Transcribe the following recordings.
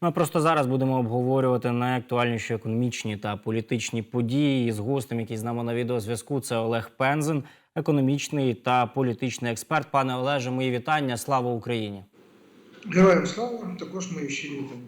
Ми просто зараз будемо обговорювати найактуальніші економічні та політичні події з гостем, який з нами на відеозв'язку. Це Олег Пензен, економічний та політичний експерт. Пане Олеже, мої вітання. Слава Україні! Героям слава, також мої щирі вітання.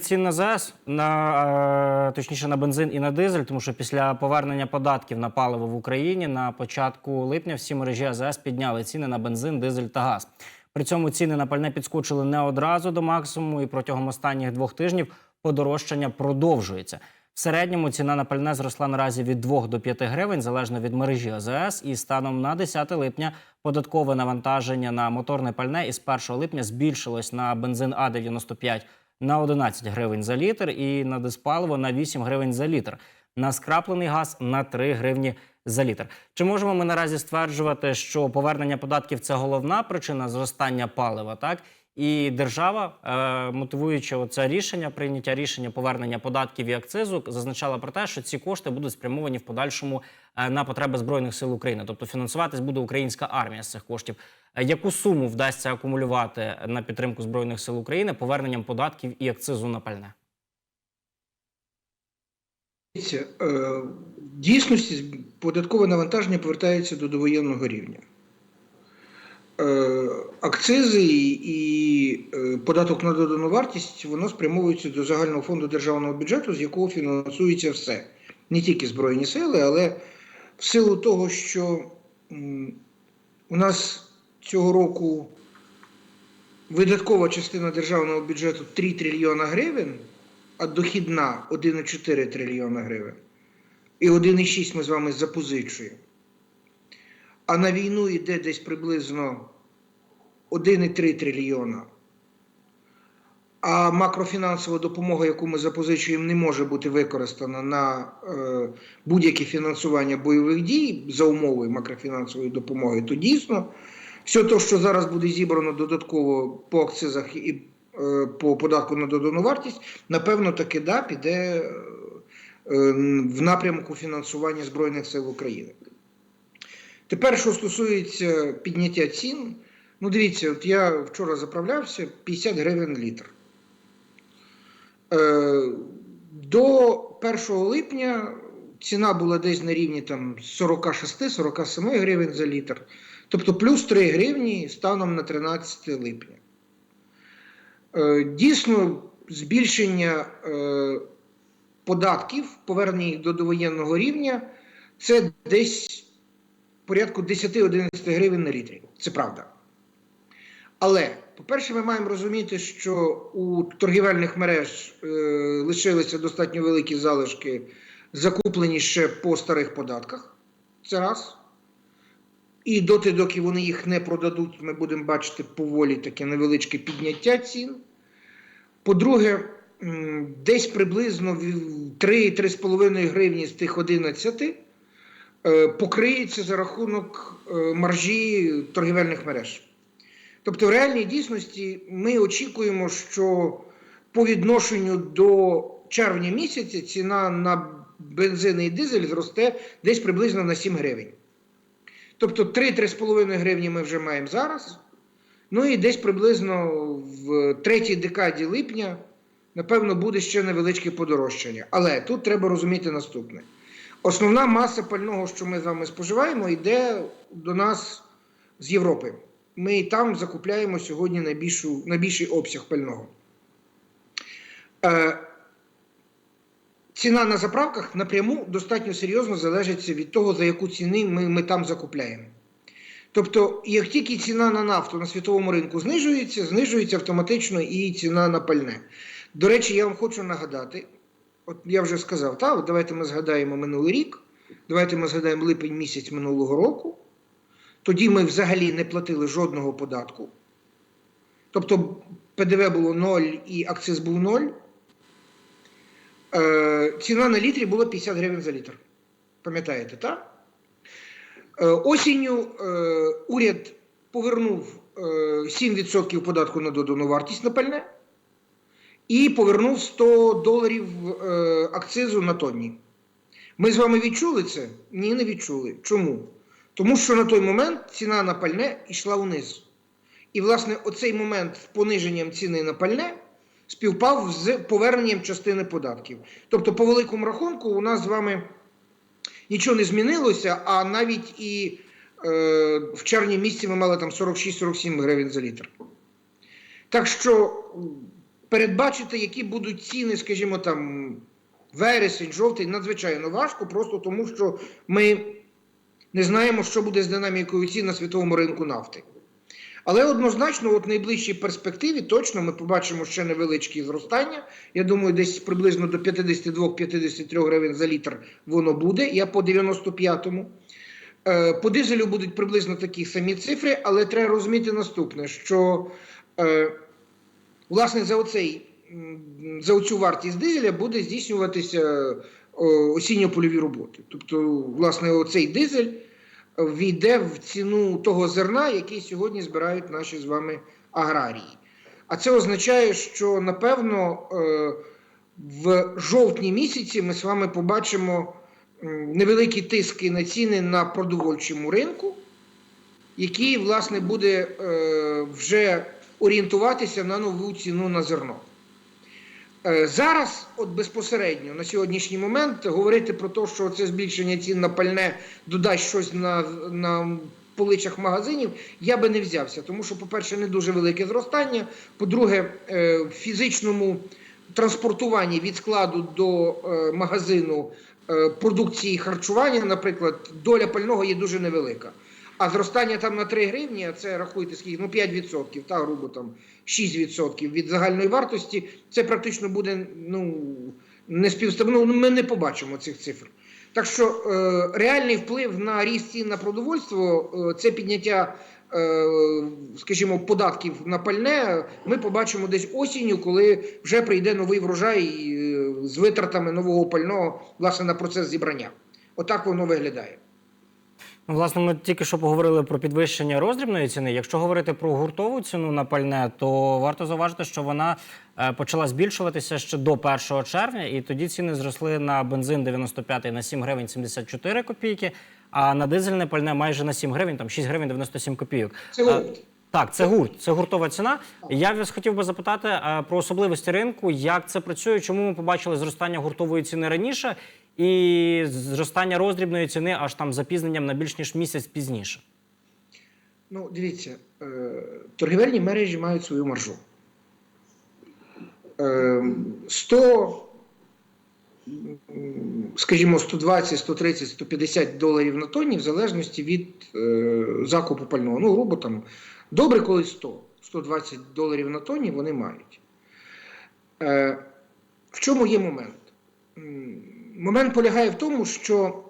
Цін на ЗС на е, точніше на бензин і на дизель, тому що після повернення податків на паливо в Україні на початку липня всі мережі АЗС підняли ціни на бензин, дизель та газ. При цьому ціни на пальне підскочили не одразу до максимуму, і протягом останніх двох тижнів подорожчання продовжується. В середньому ціна на пальне зросла наразі від 2 до 5 гривень залежно від мережі АЗС. І станом на 10 липня податкове навантаження на моторне пальне із 1 липня збільшилось на бензин А 95 на 11 гривень за літр і на диспаливо на 8 гривень за літр. На скраплений газ на 3 гривні за літр. Чи можемо ми наразі стверджувати, що повернення податків це головна причина зростання палива? Так і держава, е, мотивуючи оце рішення, прийняття рішення повернення податків і акцизу, зазначала про те, що ці кошти будуть спрямовані в подальшому е, на потреби збройних сил України, тобто фінансуватись буде українська армія з цих коштів. Е, Яку суму вдасться акумулювати на підтримку збройних сил України поверненням податків і акцизу на пальне? Е, В дійсності податкове навантаження повертається до довоєнного рівня. Е, Акцизи і е, податок на додану вартість воно спрямовується до загального фонду державного бюджету, з якого фінансується все. Не тільки Збройні сили, але в силу того, що у нас цього року видаткова частина державного бюджету 3 трильйона гривень, а дохідна 1,4 трильйона гривень. І 1,6 ми з вами запозичуємо. А на війну йде десь приблизно 1,3 трильйона. А макрофінансова допомога, яку ми запозичуємо, не може бути використана на е, будь-яке фінансування бойових дій за умови макрофінансової допомоги, то дійсно все те, що зараз буде зібрано додатково по акцизах і по податку на додану вартість, напевно, таки да, піде е, в напрямку фінансування Збройних сил України. Тепер, що стосується підняття цін, ну дивіться, от я вчора заправлявся 50 гривень літр. Е, До 1 липня ціна була десь на рівні там 46-47 гривень за літр. Тобто плюс 3 гривні станом на 13 липня. Е, Дійсно, збільшення е, податків, повернення їх до довоєнного рівня, це десь порядку 10-11 гривень на літрі. Це правда. Але, по-перше, ми маємо розуміти, що у торгівельних мереж е, лишилися достатньо великі залишки, закуплені ще по старих податках. Це раз. І доти, доки вони їх не продадуть, ми будемо бачити поволі таке невеличке підняття цін. По-друге, десь приблизно 3-3,5 гривні з тих 11 е, покриється за рахунок е, маржі торгівельних мереж. Тобто, в реальній дійсності ми очікуємо, що по відношенню до червня місяця ціна на бензин і дизель зросте десь приблизно на 7 гривень. Тобто 3-3,5 гривні ми вже маємо зараз. Ну і десь приблизно в третій декаді липня, напевно, буде ще невеличке подорожчання. Але тут треба розуміти наступне: основна маса пального, що ми з вами споживаємо, йде до нас з Європи. Ми і там закупляємо сьогодні найбільшу, найбільший обсяг пального. Е, ціна на заправках напряму достатньо серйозно залежить від того, за яку ціни ми, ми там закупляємо. Тобто, як тільки ціна на нафту на світовому ринку знижується, знижується автоматично і ціна на пальне. До речі, я вам хочу нагадати: от я вже сказав, та, от давайте ми згадаємо минулий рік, давайте ми згадаємо липень місяць минулого року. Тоді ми взагалі не платили жодного податку. Тобто ПДВ було 0 і акциз був 0. Е, ціна на літрі була 50 гривень за літр. Пам'ятаєте, так? Е, осінню е, уряд повернув е, 7% податку на додану вартість на пальне і повернув 100 доларів е, акцизу на тонні. Ми з вами відчули це? Ні, не відчули. Чому? Тому що на той момент ціна на пальне йшла вниз. І, власне, оцей момент з пониженням ціни на пальне співпав з поверненням частини податків. Тобто, по великому рахунку, у нас з вами нічого не змінилося, а навіть і е, в червні місяці ми мали там 46-47 гривень за літр. Так що передбачити, які будуть ціни, скажімо там, вересень, жовтий, надзвичайно важко, просто тому що ми не знаємо, що буде з динамікою цін на світовому ринку нафти. Але однозначно, от в найближчій перспективі точно ми побачимо ще невеличкі зростання. Я думаю, десь приблизно до 52-53 гривень за літр воно буде. Я по 95-му. Е, По дизелю будуть приблизно такі самі цифри, але треба розуміти наступне: що е, власне за оцей за оцю вартість дизеля буде здійснюватися осінньо-польові роботи. Тобто, власне, оцей дизель війде в ціну того зерна, який сьогодні збирають наші з вами аграрії. А це означає, що напевно е, в жовтні місяці ми з вами побачимо невеликі тиски на ціни на продовольчому ринку, який, власне, буде е, вже орієнтуватися на нову ціну на зерно. Е, Зараз, от безпосередньо на сьогоднішній момент, говорити про те, що це збільшення цін на пальне додасть щось на, на поличах магазинів, я би не взявся. Тому що, по-перше, не дуже велике зростання. По-друге, е, в фізичному транспортуванні від складу до е, магазину продукції харчування, наприклад, доля пального є дуже невелика. А зростання там на 3 гривні, а це рахуйте скільки, ну 5%, та грубо там 6% від загальної вартості, це практично буде ну, не співставно. Ну, ми не побачимо цих цифр. Так що е, реальний вплив на ріст цін на продовольство, е, це підняття, е, скажімо, податків на пальне, ми побачимо десь осінню, коли вже прийде новий врожай е, з витратами нового пального власне на процес зібрання. Отак воно виглядає. Ну, власне, ми тільки що поговорили про підвищення роздрібної ціни. Якщо говорити про гуртову ціну на пальне, то варто зауважити, що вона е, почала збільшуватися ще до 1 червня, і тоді ціни зросли на бензин 95 на 7 гривень 74 копійки, а на дизельне пальне майже на 7 гривень, там 6 гривень 97 копійок. Це гурт. Так, це гурт, це гуртова ціна. Я вас хотів би запитати е, про особливості ринку, як це працює, чому ми побачили зростання гуртової ціни раніше і зростання роздрібної ціни аж там запізненням на більш ніж місяць пізніше. Ну, дивіться, е, торгівельні мережі мають свою маржу. Е, 100, скажімо, 120, 130, 150 доларів на тонні в залежності від е, закупу пального. Ну, грубо там, добре, коли 100, 120 доларів на тонні вони мають. Е, в чому є момент? Момент полягає в тому, що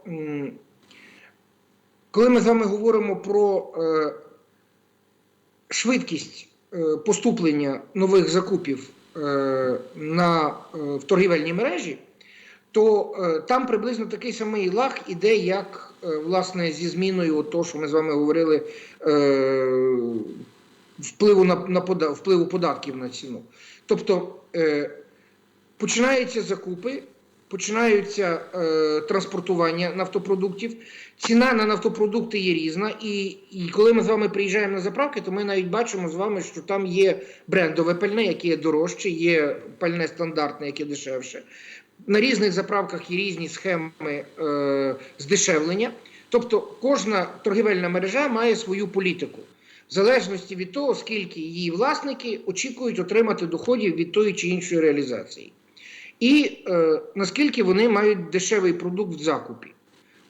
коли ми з вами говоримо про е, швидкість е, поступлення нових закупів е, на, в торгівельній мережі, то там приблизно такий самий лаг іде, як власне зі зміною того, що ми з вами говорили, впливу на, на впливу податків на ціну. Тобто починаються закупи, починаються е, транспортування нафтопродуктів. Ціна на нафтопродукти є різна, і, і коли ми з вами приїжджаємо на заправки, то ми навіть бачимо з вами, що там є брендове пальне, яке є дорожче, є пальне стандартне, яке дешевше. На різних заправках є різні схеми е, здешевлення. Тобто кожна торгівельна мережа має свою політику. В залежності від того, скільки її власники очікують отримати доходів від тої чи іншої реалізації. І е, наскільки вони мають дешевий продукт в закупі.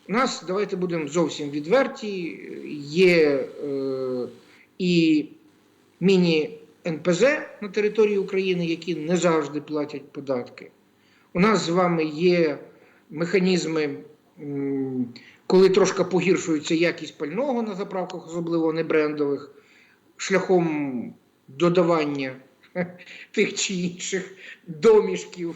У нас, давайте будемо зовсім відверті, є е, і міні-НПЗ на території України, які не завжди платять податки. У нас з вами є механізми, коли трошки погіршується якість пального на заправках, особливо не брендових, шляхом додавання тих чи інших домішків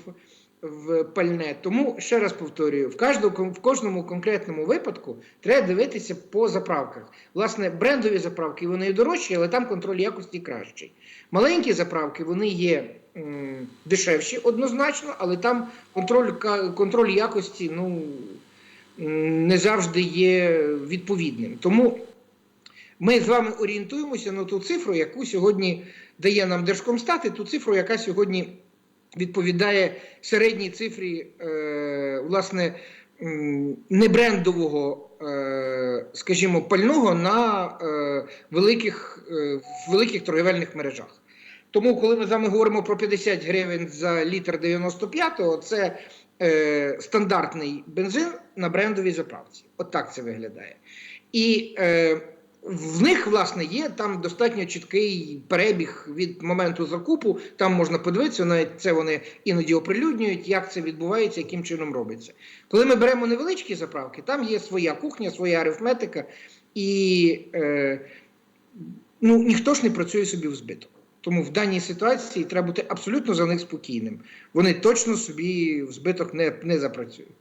в пальне. Тому ще раз повторюю: в кожному, в кожному конкретному випадку треба дивитися по заправках. Власне, брендові заправки вони дорожчі, але там контроль якості кращий. Маленькі заправки вони є м, дешевші однозначно, але там контроль, контроль якості ну, не завжди є відповідним. Тому Ми з вами орієнтуємося на ту цифру, яку сьогодні дає нам Держкомстат, і ту цифру, яка сьогодні відповідає середній цифрі, е, власне, небрендового, е, скажімо, пального на е, великих, великих торгівельних мережах. Тому, коли ми з вами говоримо про 50 гривень за літр 95-го, це е, стандартний бензин на брендовій заправці. От так це виглядає. І е, в них, власне, є там достатньо чіткий перебіг від моменту закупу. Там можна подивитися, навіть це вони іноді оприлюднюють, як це відбувається, яким чином робиться. Коли ми беремо невеличкі заправки, там є своя кухня, своя арифметика, і е, ну, ніхто ж не працює собі в збиток. Тому в даній ситуації треба бути абсолютно за них спокійним. Вони точно собі в збиток не, не запрацюють.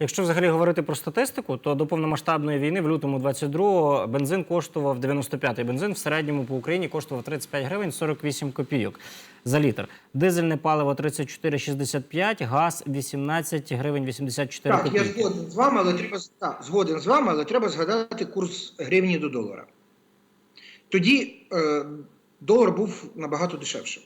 Якщо взагалі говорити про статистику, то до повномасштабної війни в лютому 22-го бензин коштував 95-й бензин в середньому по Україні коштував 35 гривень 48 копійок за літр. Дизельне паливо 34,65, газ 18 гривень 84 Так, я згоден з вами, але треба так, згоден з вами, але треба згадати курс гривні до долара. Тоді е, долар був набагато дешевшим.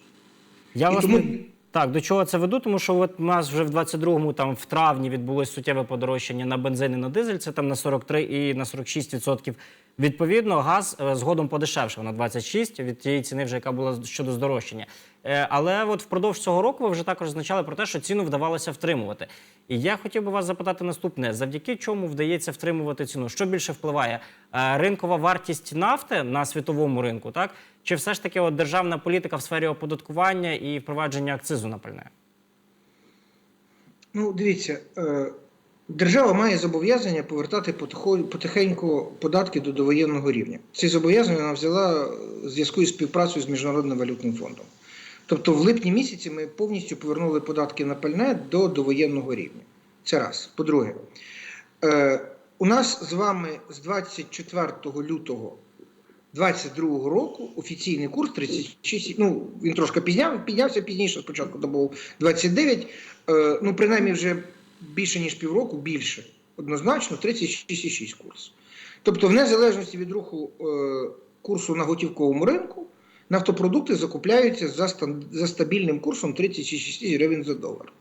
Я І власне тому- так до чого це веду? Тому що от у нас вже в 22-му, там в травні відбулось суттєве подорожчання на бензин і на дизель. Це там на 43 і на 46 відсотків. Відповідно, газ е, згодом подешевшав на 26 від тієї ціни, вже яка була щодо здорожчання. Е, Але от впродовж цього року ви вже також зазначали про те, що ціну вдавалося втримувати. І я хотів би вас запитати наступне: завдяки чому вдається втримувати ціну? Що більше впливає? Е, Ринкова вартість нафти на світовому ринку, так чи все ж таки от державна політика в сфері оподаткування і впровадження акцизу на пальне? Ну, дивіться, е, держава має зобов'язання повертати потихеньку податки до довоєнного рівня. Ці зобов'язання вона взяла в зв'язку із співпрацею з Міжнародним валютним фондом. Тобто в липні місяці ми повністю повернули податки на пальне до довоєнного рівня. Це раз. По-друге, е, у нас з вами з 24 лютого 22 року офіційний курс 36, ну він трошки підняв, піднявся пізніше, спочатку то був 29, е, ну принаймні вже більше ніж півроку, більше, однозначно 36,6 курс. Тобто, в незалежності від руху е, курсу на готівковому ринку, нафтопродукти закупляються за, за стабільним курсом 36,6 гривень за долар.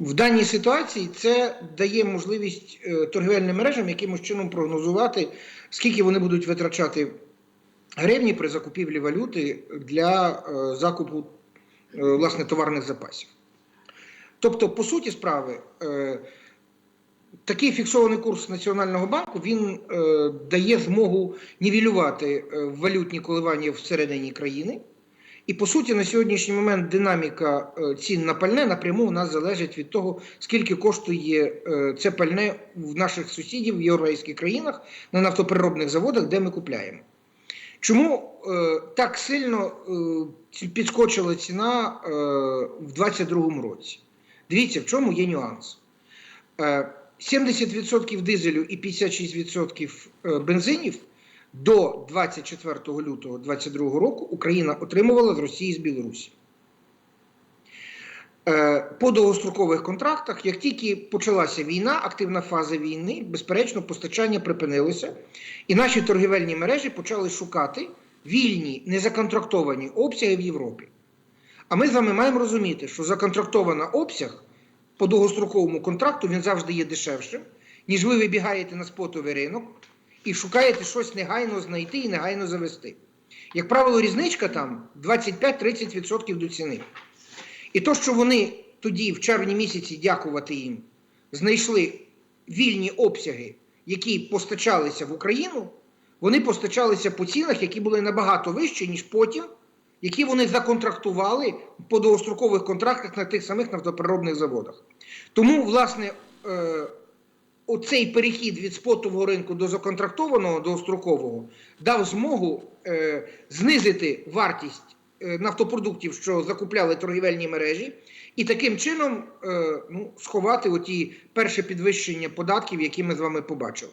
В даній ситуації це дає можливість е, торгівельним мережам якимось чином прогнозувати, скільки вони будуть витрачати гривні при закупівлі валюти для е, закупу е, власне товарних запасів. Тобто, по суті справи, такий фіксований курс Національного банку він е, дає змогу нівелювати е, валютні коливання всередині країни. І по суті, на сьогоднішній момент динаміка е, цін на пальне напряму у нас залежить від того, скільки коштує е, це пальне в наших сусідів в європейських країнах на нафтопереробних заводах, де ми купляємо. Чому е, так сильно е, підскочила ціна е, в 2022 році? Дивіться, в чому є нюанс. Е, 70% дизелю і 56% е, бензинів до 24 лютого 2022 року Україна отримувала з Росії з Білорусі. Е, По довгострокових контрактах, як тільки почалася війна, активна фаза війни, безперечно, постачання припинилося, і наші торгівельні мережі почали шукати вільні, незаконтрактовані обсяги в Європі. А ми з вами маємо розуміти, що законтрактований обсяг по довгостроковому контракту він завжди є дешевшим, ніж ви вибігаєте на спотовий ринок і шукаєте щось негайно знайти і негайно завести. Як правило, різничка там 25-30% до ціни. І то, що вони тоді, в червні місяці, дякувати їм, знайшли вільні обсяги, які постачалися в Україну, вони постачалися по цінах, які були набагато вищі, ніж потім, які вони законтрактували по довгострокових контрактах на тих самих нафтопереробних заводах. Тому, власне, е, оцей перехід від спотового ринку до законтрактованого довгострокового дав змогу е, знизити вартість е, нафтопродуктів, що закупляли торгівельні мережі, і таким чином е, ну, сховати оті перше підвищення податків, які ми з вами побачили.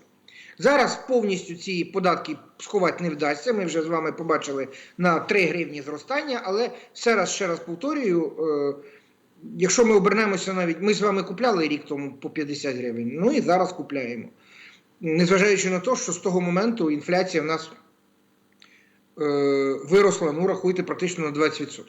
Зараз повністю ці податки сховати не вдасться. Ми вже з вами побачили на 3 гривні зростання, але ще раз ще раз повторюю. Е, Якщо ми обернемося навіть, ми з вами купляли рік тому по 50 гривень, ну і зараз купляємо. незважаючи на те, що з того моменту інфляція в нас е, виросла, ну рахуйте, практично на 20%.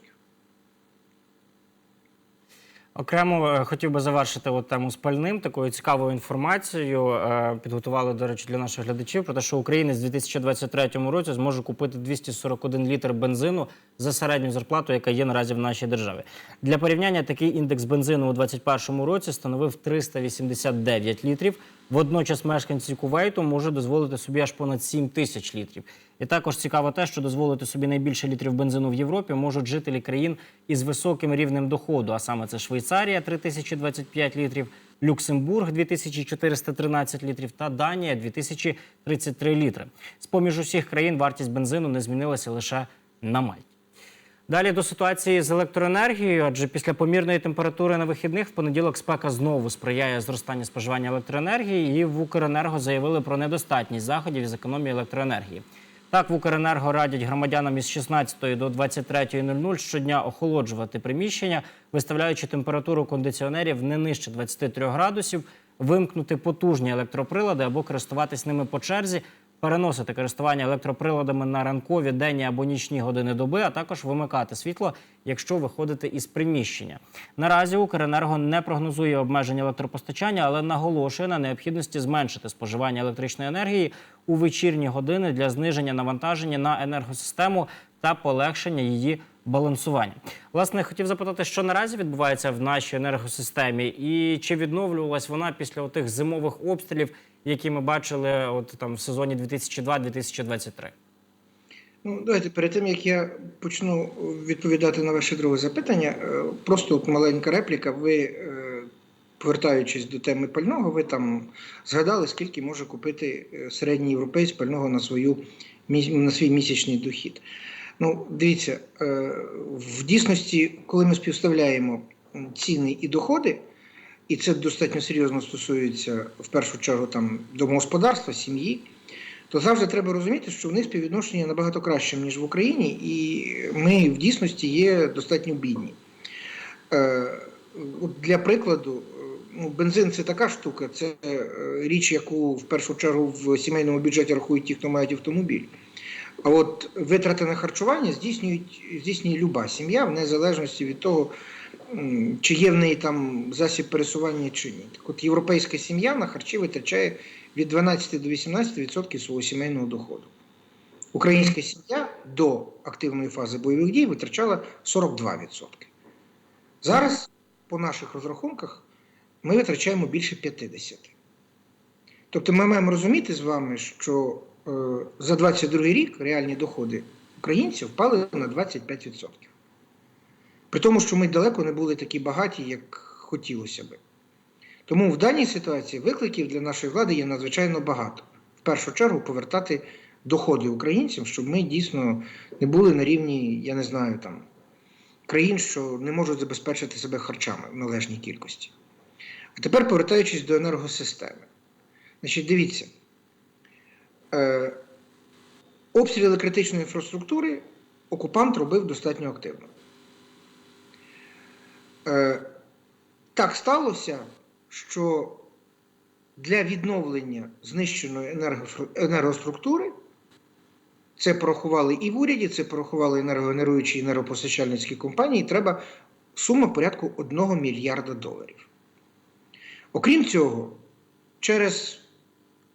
Окремо е, хотів би завершити от тему з пальним такою цікавою інформацією. Е, Підготували, до речі, для наших глядачів про те, що українець у 2023 році зможе купити 241 літр бензину за середню зарплату, яка є наразі в нашій державі. Для порівняння такий індекс бензину у 2021 році становив 389 літрів. Водночас мешканці Кувейту можуть дозволити собі аж понад 7 тисяч літрів. І також цікаво те, що дозволити собі найбільше літрів бензину в Європі можуть жителі країн із високим рівнем доходу, а саме це Швейцарія 3025 літрів, Люксембург 2413 літрів та Данія 2033 літри. З поміж усіх країн вартість бензину не змінилася лише на Мальті. Далі до ситуації з електроенергією, адже після помірної температури на вихідних в понеділок спека знову сприяє зростанню споживання електроенергії, і в Укренерго заявили про недостатність заходів із економії електроенергії. Так, в Укренерго радять громадянам із 16 до 23.00 щодня охолоджувати приміщення, виставляючи температуру кондиціонерів не нижче 23 градусів, вимкнути потужні електроприлади або користуватись ними по черзі, переносити користування електроприладами на ранкові, денні або нічні години доби, а також вимикати світло, якщо виходите із приміщення. Наразі Укренерго не прогнозує обмеження електропостачання, але наголошує на необхідності зменшити споживання електричної енергії у вечірні години для зниження навантаження на енергосистему та полегшення її балансування. Власне, хотів запитати, що наразі відбувається в нашій енергосистемі, і чи відновлювалась вона після тих зимових обстрілів, які ми бачили от там в сезоні 2002-2023? Ну, давайте перед тим як я почну відповідати на ваше друге запитання, е, просто от маленька репліка. Ви, е, повертаючись до теми пального, ви там згадали, скільки може купити е, середній європейць пального на свою на свій місячний дохід. Ну, дивіться, в дійсності, коли ми співставляємо ціни і доходи, і це достатньо серйозно стосується в першу чергу там домогосподарства, сім'ї то завжди треба розуміти, що в них співвідношення набагато краще, ніж в Україні, і ми в дійсності є достатньо бідні. Е, для прикладу, е, ну, бензин це така штука, це е, річ, яку в першу чергу в сімейному бюджеті рахують ті, хто мають автомобіль. А от витрати на харчування здійснюють, здійснює люба сім'я в незалежності від того, чи є в неї там засіб пересування чи ні. Так от європейська сім'я на харчі витрачає від 12 до 18% свого сімейного доходу. Українська сім'я до активної фази бойових дій витрачала 42%. Зараз, по наших розрахунках, ми витрачаємо більше 50%. Тобто ми маємо розуміти з вами, що е, за 22 рік реальні доходи українців впали на 25%. При тому, що ми далеко не були такі багаті, як хотілося би. Тому в даній ситуації викликів для нашої влади є надзвичайно багато. В першу чергу повертати доходи українцям, щоб ми дійсно не були на рівні, я не знаю, там країн, що не можуть забезпечити себе харчами в належній кількості. А тепер повертаючись до енергосистеми. Значить, дивіться, е, обстріли критичної інфраструктури окупант робив достатньо активно. Е, так сталося, що для відновлення знищеної енергоструктури це порахували і в уряді, це порахували енергогенеруючі і енергопостачальницькі компанії. Треба сума порядку 1 мільярда доларів. Окрім цього, через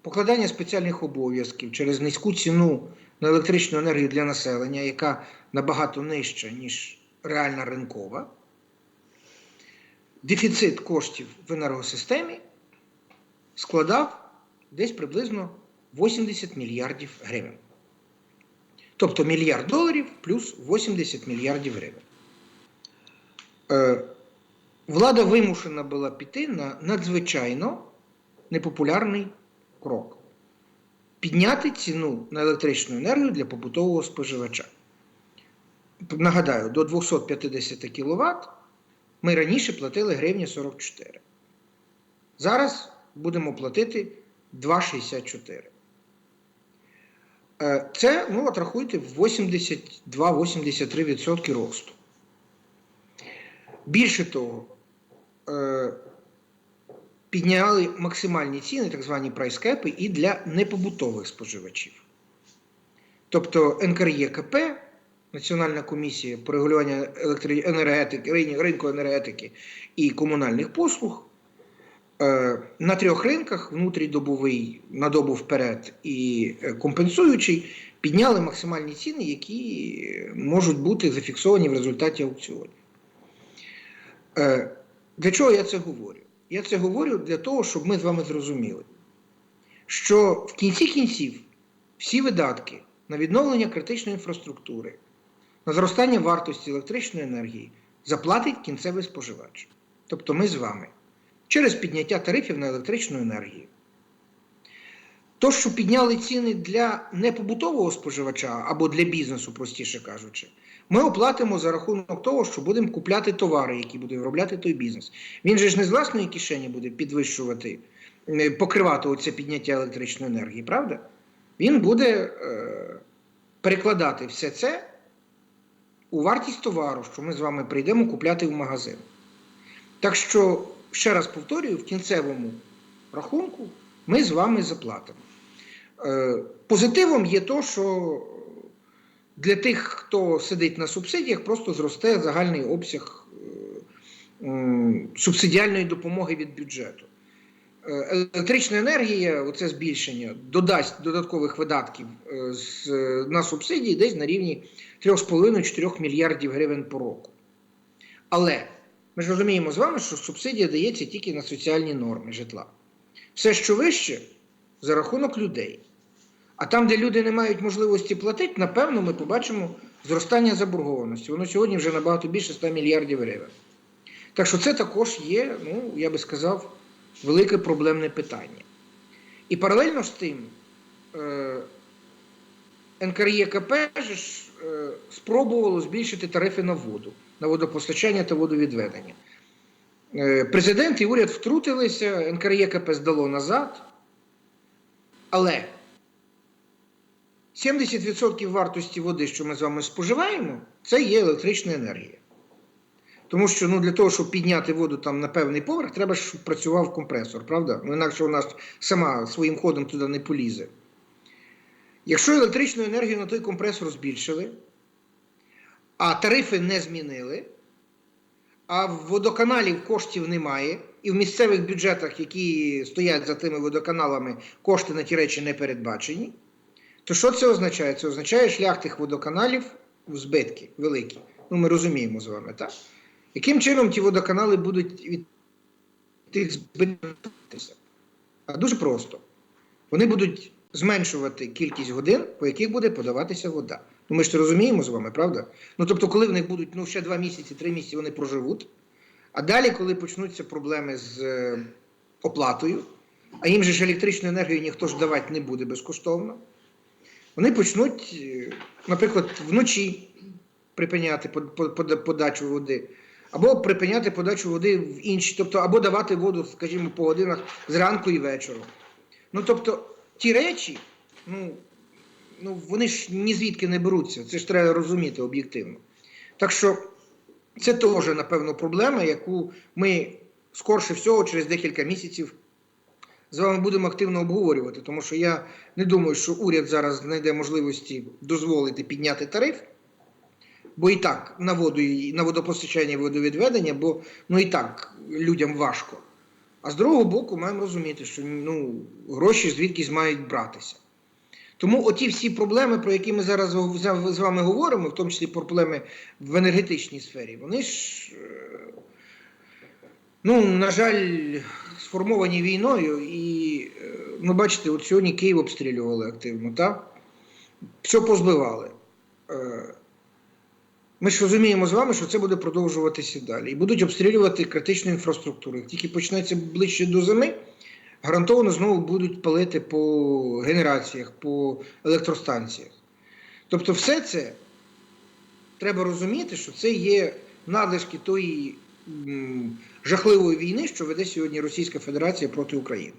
покладання спеціальних обов'язків, через низьку ціну на електричну енергію для населення, яка набагато нижча, ніж реальна ринкова, дефіцит коштів в енергосистемі складав десь приблизно 80 мільярдів гривень. Тобто мільярд доларів плюс 80 мільярдів гривень. Е, влада вимушена була піти на надзвичайно непопулярний крок. Підняти ціну на електричну енергію для побутового споживача. Нагадаю, до 250 кВт ми раніше платили гривні 44. Зараз будемо платити 2,64. Е, Це, ну, от рахуйте, 82-83% росту. Більше того, е, підняли максимальні ціни, так звані прайскепи, і для непобутових споживачів. Тобто НКРЄКП, Національна комісія по регулюванню електроенергетики, ринку енергетики і комунальних послуг, е, на трьох ринках внутрідобовий на добу вперед і е, компенсуючий підняли максимальні ціни, які можуть бути зафіксовані в результаті аукціонів. Е, Для чого я це говорю? Я це говорю для того, щоб ми з вами зрозуміли, що в кінці кінців всі видатки на відновлення критичної інфраструктури, на зростання вартості електричної енергії заплатить кінцевий споживач. Тобто ми з вами через підняття тарифів на електричну енергію. То, що підняли ціни для непобутового споживача або для бізнесу, простіше кажучи, ми оплатимо за рахунок того, що будемо купляти товари, які буде виробляти той бізнес. Він же ж не з власної кишені буде підвищувати, покривати оце підняття електричної енергії, правда? Він буде е, перекладати все це у вартість товару, що ми з вами прийдемо купляти в магазин. Так що, ще раз повторюю, в кінцевому рахунку ми з вами заплатимо. Е, Позитивом є то, що для тих, хто сидить на субсидіях, просто зросте загальний обсяг е, субсидіальної допомоги від бюджету. Е, Електрична енергія, оце збільшення, додасть додаткових видатків е, на субсидії десь на рівні 3,5-4 мільярдів гривень по року. Але ми ж розуміємо з вами, що субсидія дається тільки на соціальні норми житла. Все, що вище, за рахунок людей. А там, де люди не мають можливості платити, напевно, ми побачимо зростання заборгованості. Воно сьогодні вже набагато більше 100 мільярдів гривень. Так що це також є, ну, я би сказав, велике проблемне питання. І паралельно з тим, е, НКРЄКП ж е, спробувало збільшити тарифи на воду, на водопостачання та водовідведення. Е, Президент і уряд втрутилися, НКРЄКП здало назад. Але 70% вартості води, що ми з вами споживаємо, це є електрична енергія. Тому що ну, для того, щоб підняти воду там на певний поверх, треба, щоб працював компресор, правда? Ну, інакше вона сама своїм ходом туди не полізе. Якщо електричну енергію на той компресор збільшили, а тарифи не змінили, а в водоканалів коштів немає, і в місцевих бюджетах, які стоять за тими водоканалами, кошти на ті речі не передбачені, то що це означає? Це означає шлях тих водоканалів в збитки великі. Ну, ми розуміємо з вами, так? Яким чином ті водоканали будуть від тих збитків? А дуже просто. Вони будуть зменшувати кількість годин, по яких буде подаватися вода. Ну ми ж це розуміємо з вами, правда? Ну тобто, коли в них будуть ну, ще два місяці, три місяці вони проживуть. А далі, коли почнуться проблеми з е, оплатою, а їм же ж електричну енергію ніхто ж давати не буде безкоштовно, вони почнуть, е, наприклад, вночі припиняти под- под- под- подачу води, або припиняти подачу води в інші, тобто або давати воду, скажімо, по годинах зранку і вечором. Ну тобто, ті речі, ну, ну вони ж ні звідки не беруться. Це ж треба розуміти об'єктивно. Так що це теж, напевно, проблема, яку ми скорше всього через декілька місяців з вами будемо активно обговорювати, тому що я не думаю, що уряд зараз знайде можливості дозволити підняти тариф, бо і так на воду, і на водопостачання і водовідведення, бо ну і так людям важко. А з другого боку, маємо розуміти, що ну, гроші звідкись мають братися. Тому оті всі проблеми, про які ми зараз з- вами говоримо, в тому числі проблеми в енергетичній сфері, вони ж, е, ну, на жаль, сформовані війною. І, е, ну, бачите, от сьогодні Київ обстрілювали активно, так? Все позбивали. Ми ж розуміємо з вами, що це буде продовжуватися далі. І будуть обстрілювати критичну інфраструктуру. Тільки почнеться ближче до зими, гарантовано знову будуть палити по генераціях, по електростанціях. Тобто, все це треба розуміти, що це є надлишки тої жахливої війни, що веде сьогодні Російська Федерація проти України.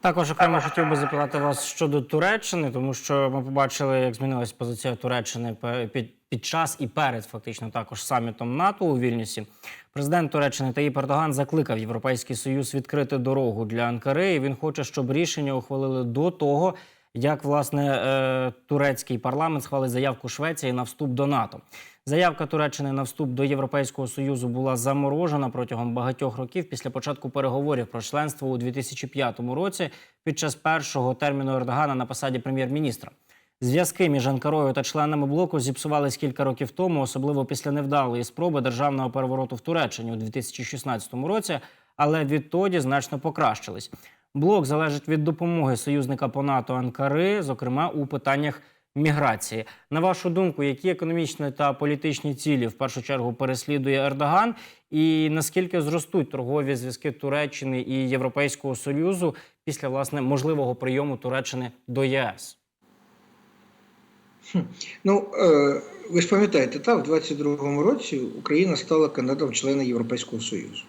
Також окремо хотів би запитати вас щодо Туреччини, тому що ми побачили, як змінилася позиція Туреччини під, під час і перед фактично також самітом НАТО у Вільнюсі. Президент Туреччини Таїп Ердоган закликав Європейський Союз відкрити дорогу для Анкари. І він хоче, щоб рішення ухвалили до того, як власне е, турецький парламент схвалить заявку Швеції на вступ до НАТО. Заявка Туреччини на вступ до Європейського союзу була заморожена протягом багатьох років після початку переговорів про членство у 2005 році під час першого терміну Ердогана на посаді прем'єр-міністра. Зв'язки між Анкарою та членами блоку зіпсувались кілька років тому, особливо після невдалої спроби державного перевороту в Туреччині у 2016 році, але відтоді значно покращились. Блок залежить від допомоги союзника по НАТО Анкари, зокрема у питаннях міграції. На вашу думку, які економічні та політичні цілі в першу чергу переслідує Ердоган, і наскільки зростуть торгові зв'язки Туреччини і Європейського союзу після власне можливого прийому Туреччини до ЄС? Ну, е, ви ж пам'ятаєте, та, в 22-му році Україна стала кандидатом в члени Європейського Союзу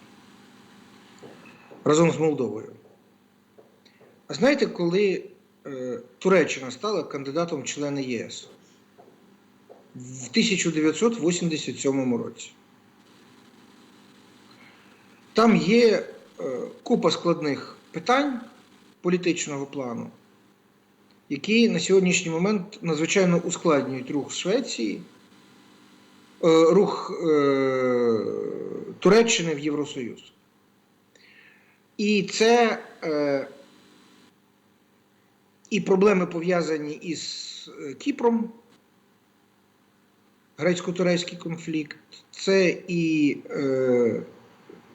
разом з Молдовою. А знаєте, коли е, Туреччина стала кандидатом в члени ЄС? В 1987 році. Там є е, купа складних питань політичного плану які на сьогоднішній момент надзвичайно ускладнюють рух Швеції, е, рух е, Туреччини в Євросоюз. І це е, і проблеми пов'язані із е, Кіпром, грецько-турецький конфлікт, це і е,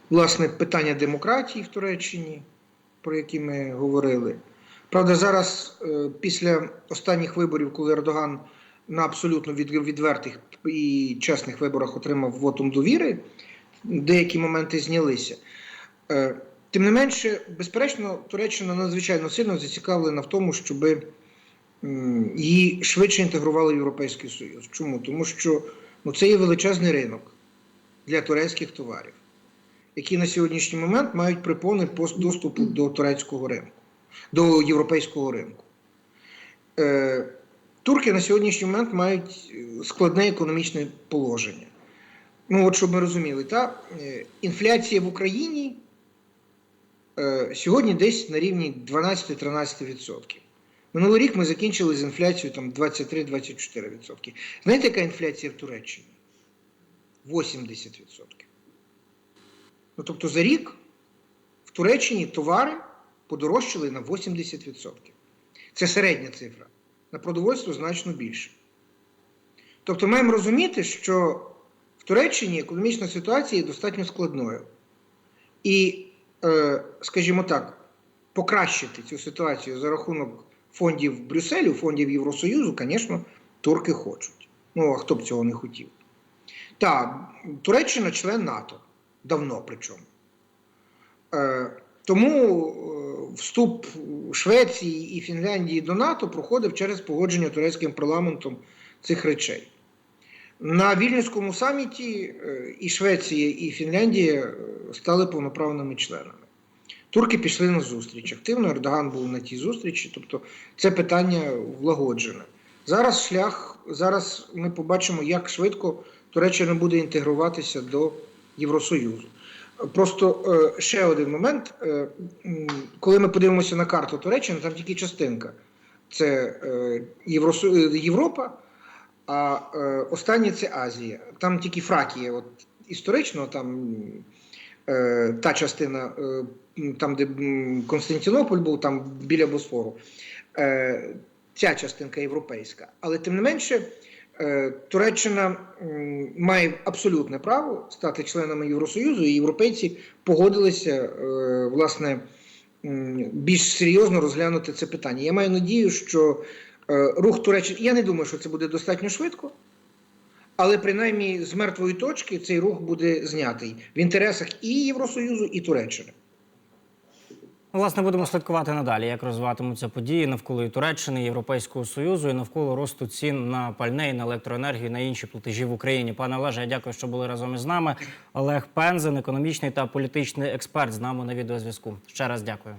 власне питання демократії в Туреччині, про які ми говорили. Правда, зараз, е, після останніх виборів, коли Ердоган на абсолютно відвертих і чесних виборах отримав вотум довіри, деякі моменти знялися. Е, Тим не менше, безперечно, Туреччина надзвичайно сильно зацікавлена в тому, щоб її швидше інтегрували в Європейський Союз. Чому? Тому що ну, це є величезний ринок для турецьких товарів, які на сьогоднішній момент мають припони по доступу до турецького ринку до європейського ринку. Е, турки на сьогоднішній момент мають е, складне економічне положення. Ну, от щоб ми розуміли, та, е, інфляція в Україні сьогодні десь на рівні 12-13%. Минулий рік ми закінчили з інфляцією там 23-24%. Знаєте, яка інфляція в Туреччині? 80%. Ну, тобто за рік в Туреччині товари подорожчали на 80%. Це середня цифра. На продовольство значно більше. Тобто маємо розуміти, що в Туреччині економічна ситуація є достатньо складною. І, е, скажімо так, покращити цю ситуацію за рахунок фондів Брюсселю, фондів Євросоюзу, звісно, турки хочуть. Ну, а хто б цього не хотів? Так, Туреччина член НАТО. Давно причому. Е, тому е, вступ Швеції і Фінляндії до НАТО проходив через погодження турецьким парламентом цих речей. На Вільнюському саміті е, і Швеція, і Фінляндія е, стали повноправними членами. Турки пішли на зустріч. Активно Ердоган був на тій зустрічі, тобто це питання влагоджене. Зараз шлях, зараз ми побачимо, як швидко Туреччина буде інтегруватися до Євросоюзу. Просто е, ще один момент. Коли ми подивимося на карту Туреччини, там тільки частинка. Це Європа, а е, останнє це Азія. Там тільки Фракія. От історично там е, та частина, е, там, де Константинополь був, там біля Босфору. Е, ця частинка європейська. Але тим не менше. Е, Туреччина м, має абсолютне право стати членами Євросоюзу, і європейці погодилися е, власне більш серйозно розглянути це питання. Я маю надію, що е, рух Туреччини, я не думаю, що це буде достатньо швидко, але принаймні з мертвої точки цей рух буде знятий в інтересах і Євросоюзу, і Туреччини. Власне, будемо слідкувати надалі, як розвиватимуться події навколо і Туреччини, і Європейського союзу і навколо росту цін на пальне і на електроенергію, і на інші платежі в Україні. Пане Олеже, я дякую, що були разом із нами. Олег Пензен, економічний та політичний експерт, з нами на відеозв'язку. Ще раз дякую.